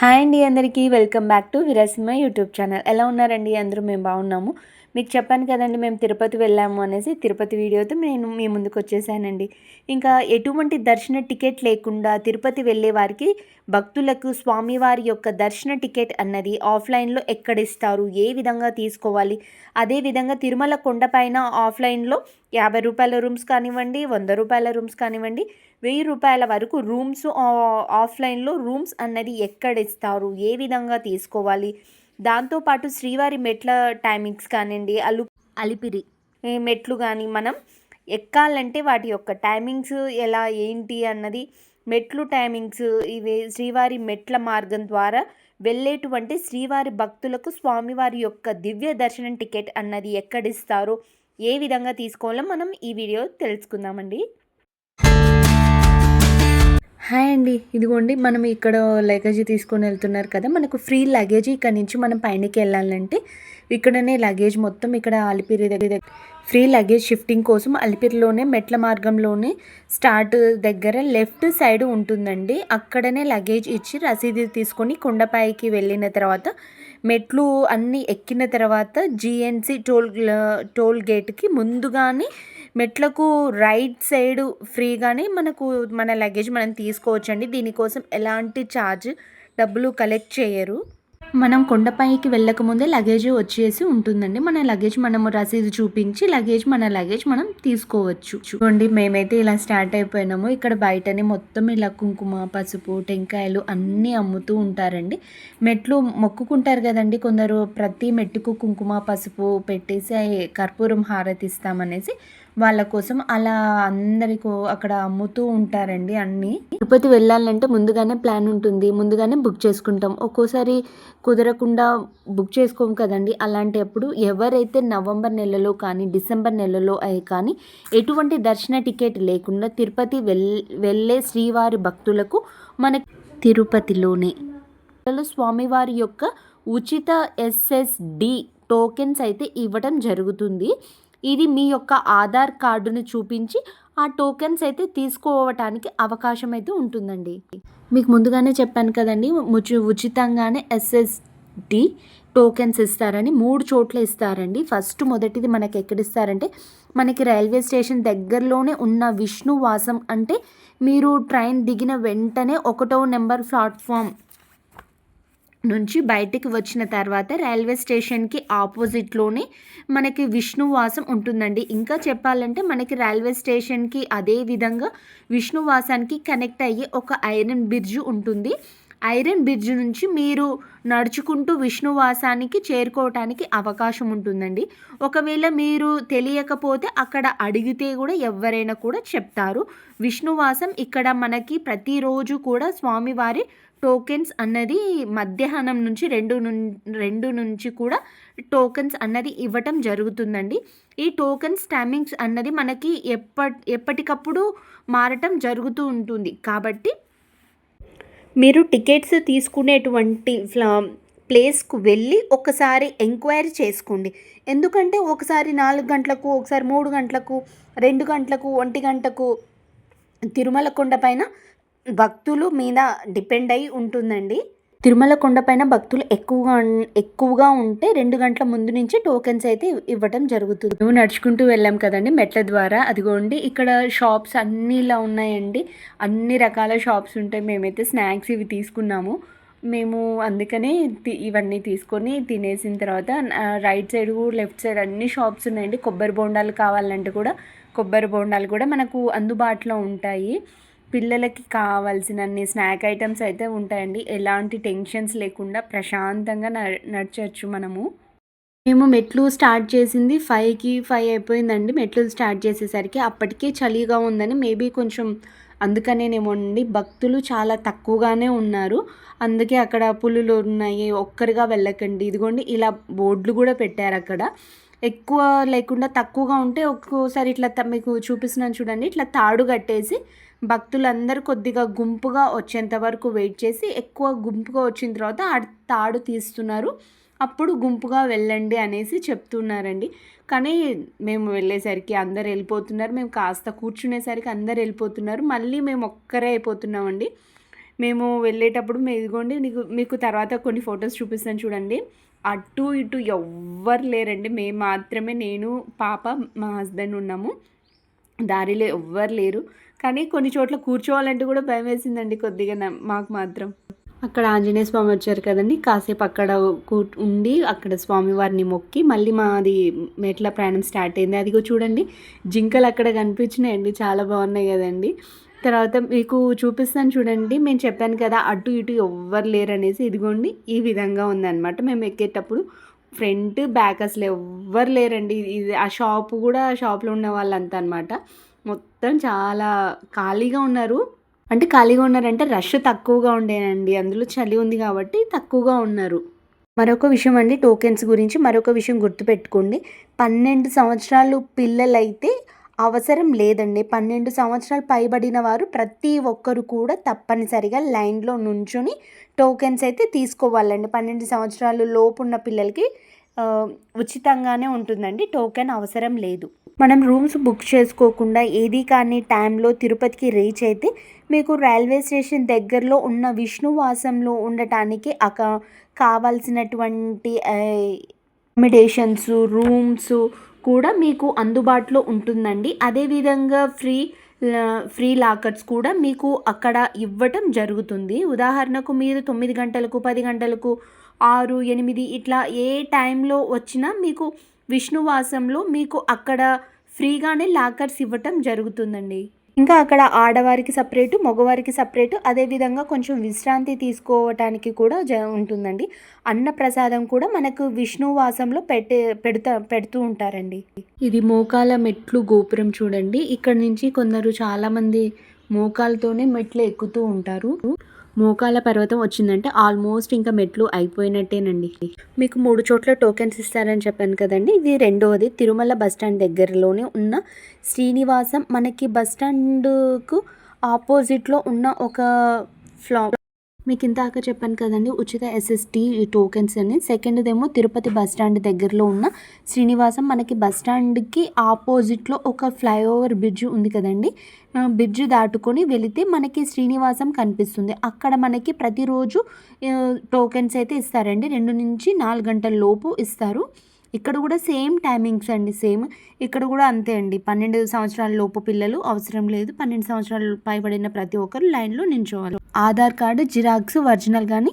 Hi అండి అందరికీ welcome back to Virasimha YouTube channel. ఎలా ఉన్నారండి? అందరూ మేము బాగున్నాము. మీకు చెప్పాను కదండి మేము తిరుపతి వెళ్ళాము అనేసి తిరుపతి వీడియోతో నేను మీ ముందుకు వచ్చేసానండి. ఇంకా ఎటువంటి దర్శన టికెట్ లేకుండా తిరుపతి వెళ్ళే వారికి భక్తులకు స్వామివారి యొక్క దర్శన టికెట్ అన్నది ఆఫ్లైన్లో ఎక్కడ ఇస్తారు ఏ విధంగా తీసుకోవాలి అదేవిధంగా తిరుమల కొండపైన ఆఫ్లైన్లో యాభై రూపాయల రూమ్స్ కానివ్వండి వంద రూపాయల రూమ్స్ కానివ్వండి వెయ్యి రూపాయల వరకు రూమ్స్ ఆఫ్లైన్లో రూమ్స్ అన్నది ఎక్కడ ఇస్తారు ఏ విధంగా తీసుకోవాలి దాంతోపాటు శ్రీవారి మెట్ల టైమింగ్స్ కానివ్వండి అలు అలిపిరి మెట్లు కానీ మనం ఎక్కాలంటే వాటి యొక్క టైమింగ్స్ ఎలా ఏంటి అన్నది మెట్లు టైమింగ్స్ ఇవి శ్రీవారి మెట్ల మార్గం ద్వారా వెళ్ళేటువంటి శ్రీవారి భక్తులకు స్వామివారి యొక్క దివ్య దర్శనం టికెట్ అన్నది ఎక్కడిస్తారో ఏ విధంగా తీసుకోవాలో మనం ఈ వీడియో తెలుసుకుందామండి. హాయ్ అండి. ఇదిగోండి మనం ఇక్కడ లగేజ్ తీసుకొని వెళ్తున్నారు కదా మనకు ఫ్రీ లగేజ్ ఇక్కడ నుంచి మనం పైనకి వెళ్ళాలంటే ఇక్కడనే లగేజ్ మొత్తం ఇక్కడ అలిపిరి దగ్గర ఫ్రీ లగేజ్ షిఫ్టింగ్ కోసం అలిపిరిలోనే మెట్ల మార్గంలోనే స్టార్ట్ దగ్గర లెఫ్ట్ సైడ్ ఉంటుందండి. అక్కడనే లగేజ్ ఇచ్చి రసీదు తీసుకొని కొండపైకి వెళ్ళిన తర్వాత మెట్లు అన్నీ ఎక్కిన తర్వాత జిఎన్సి టోల్ టోల్ గేట్కి ముందుగానే మెట్లకు రైట్ సైడ్ ఫ్రీగానే మనకు మన లగేజ్ మనం తీసుకోవచ్చండి. దీనికోసం ఎలాంటి ఛార్జ్ డబ్బులు కలెక్ట్ చేయరు. మనం కొండపైకి వెళ్ళకముందే లగేజ్ వచ్చేసి ఉంటుందండి. మన లగేజ్ మనము రసీదు చూపించి లగేజ్ మన లగేజ్ మనం తీసుకోవచ్చు. చూడండి మేమైతే ఇలా స్టార్ట్ అయిపోయినాము. ఇక్కడ బయటనే మొత్తం ఇలా కుంకుమ పసుపు టెంకాయలు అన్నీ అమ్ముతూ ఉంటారండి. మెట్లు మొక్కుకుంటారు కదండి కొందరు. ప్రతి మెట్టుకు కుంకుమ పసుపు పెట్టేసి కర్పూరం హారతిస్తామనేసి వాళ్ళ కోసం అలా అందరికీ అక్కడ అమ్ముతూ ఉంటారండి అన్నీ. తిరుపతి వెళ్ళాలంటే ముందుగానే ప్లాన్ ఉంటుంది. ముందుగానే బుక్ చేసుకుంటాం. ఒక్కోసారి కుదరకుండా బుక్ చేసుకోం కదండి. అలాంటప్పుడు ఎవరైతే నవంబర్ నెలలో కానీ డిసెంబర్ నెలలో అయి కానీ ఎటువంటి దర్శన టికెట్ లేకుండా తిరుపతి వెల్ వెళ్ళే శ్రీవారి భక్తులకు మన తిరుపతిలోనే. స్వామివారి యొక్క ఉచిత ఎస్ఎస్డి టోకెన్స్ అయితే ఇవ్వడం జరుగుతుంది. ఇది మీ యొక్క ఆధార్ కార్డును చూపించి ఆ టోకెన్స్ అయితే తీసుకోవటానికి అవకాశం అయితే ఉంటుందండి. మీకు ముందుగానే చెప్పాను కదండి ముచి ఉచితంగానే ఎస్ఎస్డి టోకెన్స్ ఇస్తారని మూడు చోట్ల ఇస్తారండి. ఫస్ట్ మొదటిది మనకి ఎక్కడ ఇస్తారంటే మనకి రైల్వే స్టేషన్ దగ్గరలోనే ఉన్న విష్ణువాసం అంటే మీరు ట్రైన్ దిగిన వెంటనే ఒకటో నెంబర్ ప్లాట్ఫామ్ నుంచి బయటికి వచ్చిన తర్వాత రైల్వే స్టేషన్కి ఆపోజిట్లోనే మనకి విష్ణువాసం ఉంటుందండి. ఇంకా చెప్పాలంటే మనకి రైల్వే స్టేషన్కి అదే విధంగా విష్ణువాసానికి కనెక్ట్ అయ్యే ఒక ఐరన్ బ్రిడ్జ్ ఉంటుంది. ఐరన్ బ్రిడ్జ్ నుంచి మీరు నడుచుకుంటూ విష్ణువాసానికి చేరుకోవటానికి అవకాశం ఉంటుందండి. ఒకవేళ మీరు తెలియకపోతే అక్కడ అడిగితే కూడా ఎవరైనా కూడా చెప్తారు. విష్ణువాసం ఇక్కడ మనకి ప్రతిరోజు కూడా స్వామివారి టోకెన్స్ అన్నది మధ్యాహ్నం నుంచి రెండు రెండు నుంచి కూడా టోకెన్స్ అన్నది ఇవ్వటం జరుగుతుందండి. ఈ టోకెన్స్ టైమింగ్స్ అన్నది మనకి ఎప్పటి ఎప్పటికప్పుడు మారటం జరుగుతూ ఉంటుంది. కాబట్టి మీరు టికెట్స్ తీసుకునేటువంటి ప్లేస్కు వెళ్ళి ఒకసారి ఎంక్వైరీ చేసుకోండి. ఎందుకంటే ఒకసారి నాలుగు గంటలకు ఒకసారి మూడు గంటలకు రెండు గంటలకు ఒంటి గంటకు తిరుమల కొండ పైన భక్తులు మీద డిపెండ్ అయి ఉంటుందండి. తిరుమల కొండపైన భక్తులు ఎక్కువగా ఎక్కువగా ఉంటే రెండు గంటల ముందు నుంచి టోకెన్స్ అయితే ఇవ్వటం జరుగుతుంది. మేము నడుచుకుంటూ వెళ్ళాం కదండి మెట్ల ద్వారా. అదిగోండి ఇక్కడ షాప్స్ అన్నీ ఇలా ఉన్నాయండి. అన్ని రకాల షాప్స్ ఉంటాయి. మేమైతే స్నాక్స్ ఇవి తీసుకున్నాము. మేము అందుకనే ఇవన్నీ తీసుకొని తినేసిన తర్వాత రైట్ సైడ్ లెఫ్ట్ సైడ్ అన్ని షాప్స్ ఉన్నాయండి. కొబ్బరి బోండాలు కావాలంటే కూడా కొబ్బరి బోండాలు కూడా మనకు అందుబాటులో ఉంటాయి. పిల్లలకి కావాల్సినన్ని స్నాక్ ఐటమ్స్ అయితే ఉంటాయండి. ఎలాంటి టెన్షన్స్ లేకుండా ప్రశాంతంగా నడచచ్చు మనము. మేము మెట్లు స్టార్ట్ చేసింది ఫైవ్కి ఫైవ్ అయిపోయిందండి. మెట్లు స్టార్ట్ చేసేసరికి అప్పటికే చలిగా ఉందని మేబీ కొంచెం అందుకనేనేమో అండి భక్తులు చాలా తక్కువగానే ఉన్నారు. అందుకే అక్కడ పులులు ఉన్నాయి. ఒక్కరిగా వెళ్ళకండి. ఇదిగోండి ఇలా బోర్డులు కూడా పెట్టారు అక్కడ ఎక్కువ లేకుండా తక్కువగా ఉంటే ఒక్కోసారి ఇట్లా మీకు చూపిస్తున్నాను చూడండి. ఇట్లా తాడు కట్టేసి భక్తులందరూ కొద్దిగా గుంపుగా వచ్చేంత వరకు వెయిట్ చేసి ఎక్కువ గుంపుగా వచ్చిన తర్వాత ఆ తాడు తీస్తున్నారు. అప్పుడు గుంపుగా వెళ్ళండి అనేసి చెప్తున్నారండి. కానీ మేము వెళ్ళేసరికి అందరు వెళ్ళిపోతున్నారు. మేము కాస్త కూర్చునేసరికి అందరు వెళ్ళిపోతున్నారు. మళ్ళీ మేము ఒక్కరే అయిపోతున్నామండి. మేము వెళ్ళేటప్పుడు మేము ఇదిగోండి నీకు మీకు తర్వాత కొన్ని ఫొటోస్ చూపిస్తాను చూడండి. అటు ఇటు ఎవ్వరు లేరండి. మేము మాత్రమే నేను పాప మా హస్బెండ్ ఉన్నాము. దారిలో ఎవ్వరు లేరు. కానీ కొన్ని చోట్ల కూర్చోవాలంటే కూడా భయం వేసిందండి కొద్దిగా మాకు మాత్రం. అక్కడ ఆంజనేయ స్వామి వచ్చారు కదండి. కాసేపు అక్కడ కూ ఉండి అక్కడ స్వామివారిని మొక్కి మళ్ళీ మాది మెట్ల ప్రయాణం స్టార్ట్ అయింది. అదిగో చూడండి జింకలు అక్కడ కనిపించినాయండి. చాలా బాగున్నాయి కదండి. తర్వాత మీకు చూపిస్తాను చూడండి. మేము చెప్పాను కదా అటు ఇటు ఎవ్వరు లేరు అనేసి ఇదిగోండి ఈ విధంగా ఉందన్నమాట. మేము ఎక్కేటప్పుడు ఫ్రంట్ బ్యాక్ అసలు ఎవ్వరు లేరండి. ఇది ఆ షాప్ కూడా షాప్లో ఉన్న వాళ్ళంతా అనమాట మొత్తం చాలా ఖాళీగా ఉన్నారు. అంటే ఖాళీగా ఉన్నారంటే రష్ తక్కువగా ఉండేనండి. అందులో చలి ఉంది కాబట్టి తక్కువగా ఉన్నారు. మరొక విషయం అండి టోకెన్స్ గురించి మరొక విషయం గుర్తుపెట్టుకోండి. పన్నెండు సంవత్సరాలు పిల్లలైతే అవసరం లేదండి. పన్నెండు సంవత్సరాలు పైబడిన వారు ప్రతి ఒక్కరు కూడా తప్పనిసరిగా లైన్లో నుంచుని టోకెన్స్ అయితే తీసుకోవాలండి. పన్నెండు సంవత్సరాలు లోపు ఉన్న పిల్లలకి ఉచితంగానే ఉంటుందండి. టోకెన్ అవసరం లేదు. మనం రూమ్స్ బుక్ చేసుకోకుండా ఏది కానీ టైంలో తిరుపతికి రీచ్ అయితే మీకు రైల్వే స్టేషన్ దగ్గరలో ఉన్న విష్ణువాసంలో ఉండటానికి అక కావాల్సినటువంటి అకామిడేషన్స్ రూమ్స్ కూడా మీకు అందుబాటులో ఉంటుందండి. అదేవిధంగా ఫ్రీ లా- ఫ్రీ లాకర్స్ కూడా మీకు అక్కడ ఇవ్వటం జరుగుతుంది. ఉదాహరణకు మీరు తొమ్మిది గంటలకు పది గంటలకు ఆరు ఎనిమిది ఇట్లా ఏ టైంలో వచ్చినా మీకు విష్ణువాసంలో మీకు అక్కడ ఫ్రీగానే లాకర్స్ ఇవ్వటం జరుగుతుందండి. ఇంకా అక్కడ ఆడవారికి సపరేటు మగవారికి సపరేటు అదేవిధంగా కొంచెం విశ్రాంతి తీసుకోవటానికి కూడా జ ఉంటుందండి. అన్న ప్రసాదం కూడా మనకు విష్ణువాసంలో పెట్టే పెడతా పెడుతూ ఉంటారండి. ఇది మోకాల మెట్లు గోపురం చూడండి. ఇక్కడ నుంచి కొందరు చాలామంది మోకాలతోనే మెట్లు ఎక్కుతూ ఉంటారు. మోకాల పర్వతం వచ్చిందంటే ఆల్మోస్ట్ ఇంకా మెట్లు అయిపోయినట్టేనండి. మీకు మూడు చోట్ల టోకెన్స్ ఇస్తారని చెప్పాను కదండి. ఇది రెండవది తిరుమల బస్ స్టాండ్ దగ్గరలోనే ఉన్న శ్రీనివాసం మనకి బస్ ఆపోజిట్లో ఉన్న ఒక ఫ్లా మీకు ఇందాక చెప్పాను కదండి ఉచిత ఎస్ఎస్టీ టోకెన్స్ అని. సెకండ్దేమో తిరుపతి బస్ స్టాండ్ దగ్గరలో ఉన్న శ్రీనివాసం. మనకి బస్ స్టాండ్కి ఆపోజిట్లో ఒక ఫ్లైఓవర్ బ్రిడ్జ్ ఉంది కదండి. బ్రిడ్జ్ దాటుకొని వెళితే మనకి శ్రీనివాసం కనిపిస్తుంది. అక్కడ మనకి ప్రతిరోజు టోకెన్స్ అయితే ఇస్తారండి. రెండు నుంచి నాలుగు గంటల లోపు ఇస్తారు. ఇక్కడ కూడా సేమ్ టైమింగ్స్ అండి సేమ్. ఇక్కడ కూడా అంతే అండి. పన్నెండు సంవత్సరాల లోపు పిల్లలు అవసరం లేదు. పన్నెండు సంవత్సరాలు పైబడిన ప్రతి ఒక్కరు లైన్లో నించోవాలి. ఆధార్ కార్డు జిరాక్స్ ఒరిజినల్ కానీ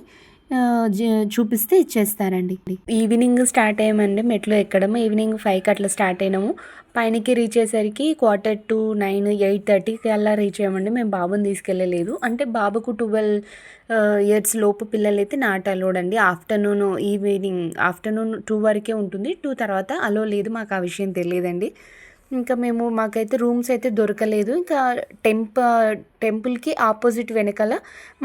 చూపిస్తే ఇచ్చేస్తారండి. Evening start అయ్యామండి. మెట్లు ఎక్కడం ఈవినింగ్ ఫైవ్కి అట్లా స్టార్ట్ అయినాము. పైనకి రీచ్ అయ్యేసరికి క్వార్టర్ టు నైన్ ఎయిట్ థర్టీకి అలా రీచ్ అయ్యామండి. మేము బాబుని తీసుకెళ్ళలేదు. అంటే బాబుకు ట్వెల్వ్ ఇయర్స్ లోపు పిల్లలైతే నాట్ అలోడ్ అండి. ఆఫ్టర్నూన్ ఈవినింగ్ ఆఫ్టర్నూన్ టూ వరకే ఉంటుంది. టూ తర్వాత అలో లేదు. మాకు ఆ విషయం తెలియదండి. ఇంకా మేము మాకైతే రూమ్స్ అయితే దొరకలేదు. ఇంకా టెంప టెంపుల్కి ఆపోజిట్ వెనకాల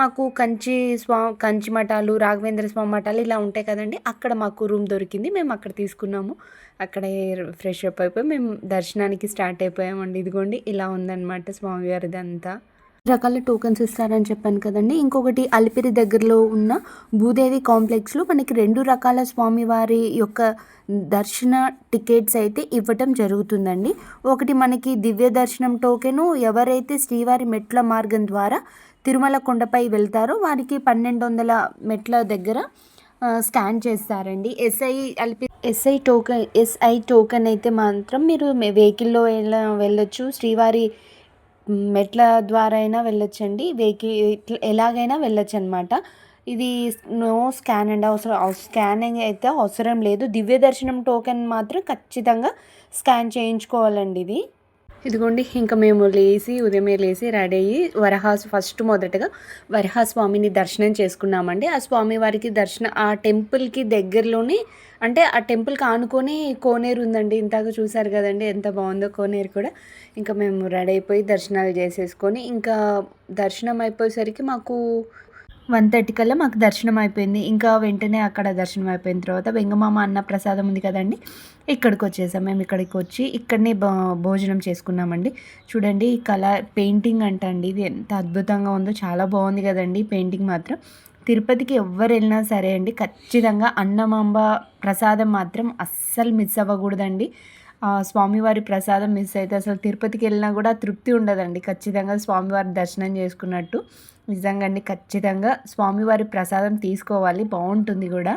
మాకు కంచి స్వా కంచి మఠాలు రాఘవేంద్ర స్వామి మఠాలు ఇలా ఉంటాయి కదండి. అక్కడ మాకు రూమ్ దొరికింది. మేము అక్కడ తీసుకున్నాము. అక్కడే ఫ్రెష్ అప్ అయిపోయి మేము దర్శనానికి స్టార్ట్ అయిపోయామండి. ఇదిగోండి ఇలా ఉందన్నమాట స్వామివారిది అంతా రకాల టోకెన్స్ ఇస్తారని చెప్పాను కదండి. ఇంకొకటి అలిపిరి దగ్గరలో ఉన్న భూదేవి కాంప్లెక్స్లో మనకి రెండు రకాల స్వామివారి యొక్క దర్శన టికెట్స్ అయితే ఇవ్వటం జరుగుతుందండి. ఒకటి మనకి దివ్య దర్శనం టోకెను. ఎవరైతే శ్రీవారి మెట్ల మార్గం ద్వారా తిరుమల కొండపై వెళ్తారో వారికి పన్నెండు వందల మెట్ల దగ్గర స్కాన్ చేస్తారండి. ఎస్ఐ అలిపి ఎస్ఐ టోకెన్ ఎస్ఐ టోకెన్ అయితే మాత్రం మీరు వెహికల్లో వెళ్ళ వెళ్ళొచ్చు. శ్రీవారి మెట్ల ద్వారా అయినా వెళ్ళొచ్చండి వెహికల్ ఎలాగైనా వెళ్ళొచ్చు అనమాట ఇది నో స్కాన్ అండ్ అవసరం స్కానింగ్ అయితే అవసరం లేదు. దివ్య దర్శనం టోకెన్ మాత్రం ఖచ్చితంగా స్కాన్ చేయించుకోవాలండి ఇది. ఇదిగోండి ఇంకా మేము లేచి ఉదయమే లేచి రెడీ అయ్యి వరహాస్ ఫస్ట్ మొదటగా వరహా స్వామిని దర్శనం చేసుకున్నామండి. ఆ స్వామి వారికి దర్శనం ఆ టెంపుల్కి దగ్గరలోనే అంటే ఆ టెంపుల్కి ఆనుకొని కోనేరు ఉందండి. ఇంతగా చూసారు కదండి ఎంత బాగుందో కోనేరు కూడా. ఇంకా మేము రెడీ అయిపోయి దర్శనాలు చేసేసుకొని ఇంకా దర్శనం అయిపోయేసరికి మాకు వన్ థర్టీ కల్లా మాకు దర్శనం అయిపోయింది. ఇంకా వెంటనే అక్కడ దర్శనం అయిపోయిన తర్వాత వెంగమామ అన్న ప్రసాదం ఉంది కదండి ఇక్కడికి వచ్చేసాం. మేము ఇక్కడికి వచ్చి ఇక్కడనే భోజనం చేసుకున్నామండి. చూడండి ఈ కళ పెయింటింగ్ అంట అండి ఇది ఎంత అద్భుతంగా ఉందో చాలా బాగుంది కదండి పెయింటింగ్ మాత్రం. తిరుపతికి ఎవరు వెళ్ళినా సరే అండి ఖచ్చితంగా అన్నమాంబ ప్రసాదం మాత్రం అస్సలు మిస్ అవ్వకూడదండి. స్వామివారి ప్రసాదం మిస్ అయితే అసలు తిరుపతికి వెళ్ళినా కూడా తృప్తి ఉండదండి. ఖచ్చితంగా స్వామివారి దర్శనం చేసుకున్నట్టు. నిజంగా అండి ఖచ్చితంగా స్వామివారి ప్రసాదం తీసుకోవాలి. బాగుంటుంది కూడా.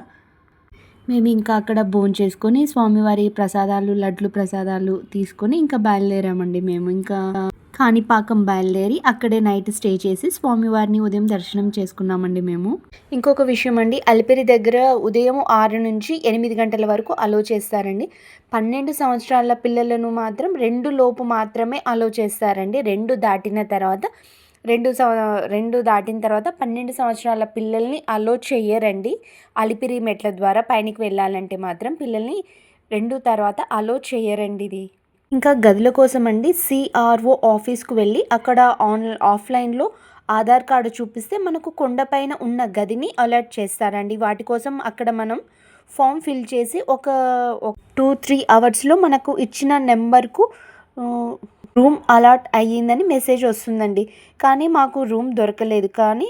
మేము ఇంకా అక్కడ భోజనం చేసుకొని స్వామివారి ప్రసాదాలు లడ్లు ప్రసాదాలు తీసుకొని ఇంకా బయలుదేరామండి మేము. ఇంకా కాణిపాకం బయలుదేరి అక్కడే నైట్ స్టే చేసి స్వామివారిని ఉదయం దర్శనం చేసుకున్నామండి మేము. ఇంకొక విషయం అండి అలిపిరి దగ్గర ఉదయం ఆరు నుంచి ఎనిమిది గంటల వరకు అలో చేస్తారండి. పన్నెండు సంవత్సరాల పిల్లలను మాత్రం రెండు లోపు మాత్రమే అలో చేస్తారండి. రెండు దాటిన తర్వాత రెండు సంవ రెండు దాటిన తర్వాత పన్నెండు సంవత్సరాల పిల్లల్ని అలో చేయరండి అలిపిరి మెట్ల ద్వారా పైనకి వెళ్ళాలంటే మాత్రం పిల్లల్ని రెండు తర్వాత అలో చేయరండి ఇది. ఇంకా గదుల కోసం అండి సిఆర్ఓ ఆఫీస్కు వెళ్ళి అక్కడ ఆన్ ఆఫ్లైన్లో ఆధార్ కార్డు చూపిస్తే మనకు కొండపైన ఉన్న గదిని అలర్ట్ చేస్తారండి. వాటి కోసం అక్కడ మనం ఫామ్ ఫిల్ చేసి ఒక టూ త్రీ అవర్స్లో మనకు ఇచ్చిన నెంబర్కు రూమ్ అలాట్ అయ్యిందని మెసేజ్ వస్తుందండి. కానీ మాకు రూమ్ దొరకలేదు. కానీ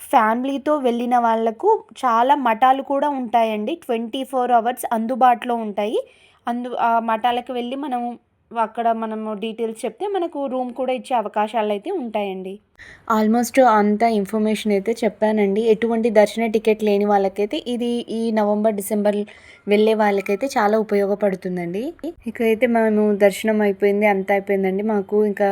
ఫ్యామిలీతో వెళ్ళిన వాళ్ళకు చాలా మఠాలు కూడా ఉంటాయండి. ట్వంటీ ఫోర్ అవర్స్ అందుబాటులో ఉంటాయి. అందు ఆ మఠాలకు వెళ్ళి మనం అక్కడ మనము డీటెయిల్స్ చెప్తే మనకు రూమ్ కూడా ఇచ్చే అవకాశాలు అయితే ఉంటాయండి. ఆల్మోస్ట్ అంత ఇన్ఫర్మేషన్ అయితే చెప్పానండి. ఎటువంటి దర్శన టికెట్ లేని వాళ్ళకైతే ఇది ఈ నవంబర్ డిసెంబర్ వెళ్ళే వాళ్ళకైతే చాలా ఉపయోగపడుతుందండి. ఇక అయితే మేము దర్శనం అయిపోయింది అంతా అయిపోయిందండి. మాకు ఇంకా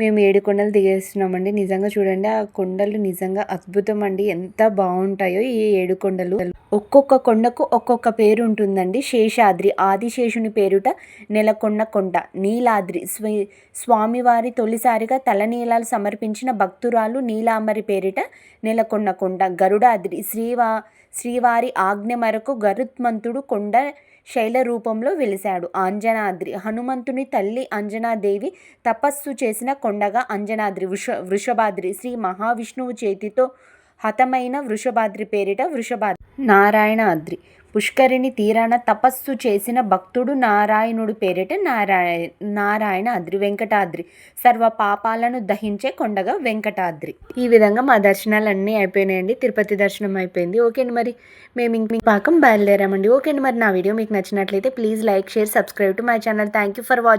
మేము ఏడు కొండలు దిగేస్తున్నామండి. నిజంగా చూడండి ఆ కొండలు నిజంగా అద్భుతం అండి. ఎంత బాగుంటాయో ఈ ఏడు కొండలు. ఒక్కొక్క కొండకు ఒక్కొక్క పేరు ఉంటుందండి. శేషాద్రి ఆదిశేషుని పేరుట నెలకొండ కొండ. నీలాద్రి స్వీ స్వామివారి తొలిసారిగా తలనీలాలు సమర్పించిన భక్తురాలు నీలాంబరి పేరిట నెలకొండ కొండ. గరుడాద్రి శ్రీవా శ్రీవారి ఆజ్ఞ మేరకు గరుత్మంతుడు కొండ శైల రూపంలో వెలిశాడు. అంజనాద్రి హనుమంతుని తల్లి అంజనాదేవి తపస్సు చేసిన కొండగా అంజనాద్రి వృష వృషభాద్రి శ్రీ మహావిష్ణువు చేతితో హతమైన వృషభాద్రి పేరిట వృషభాద్రి. నారాయణ అద్రి. పుష్కరిణి తీరాన తపస్సు చేసిన భక్తుడు నారాయణుడు పేరిట నారాయణ నారాయణ అద్రి వెంకటాద్రి. సర్వ పాపాలను దహించే కొండగా వెంకటాద్రి. ఈ విధంగా మా దర్శనాలు అన్నీ అయిపోయినాయండి. తిరుపతి దర్శనం అయిపోయింది. ఓకే అండి మరి. మేము ఇంక పాకం బయలుదేరామండి. ఓకే అండి మరి నా వీడియో మీకు నచ్చినట్లయితే please like share subscribe to my channel. Thank you for watching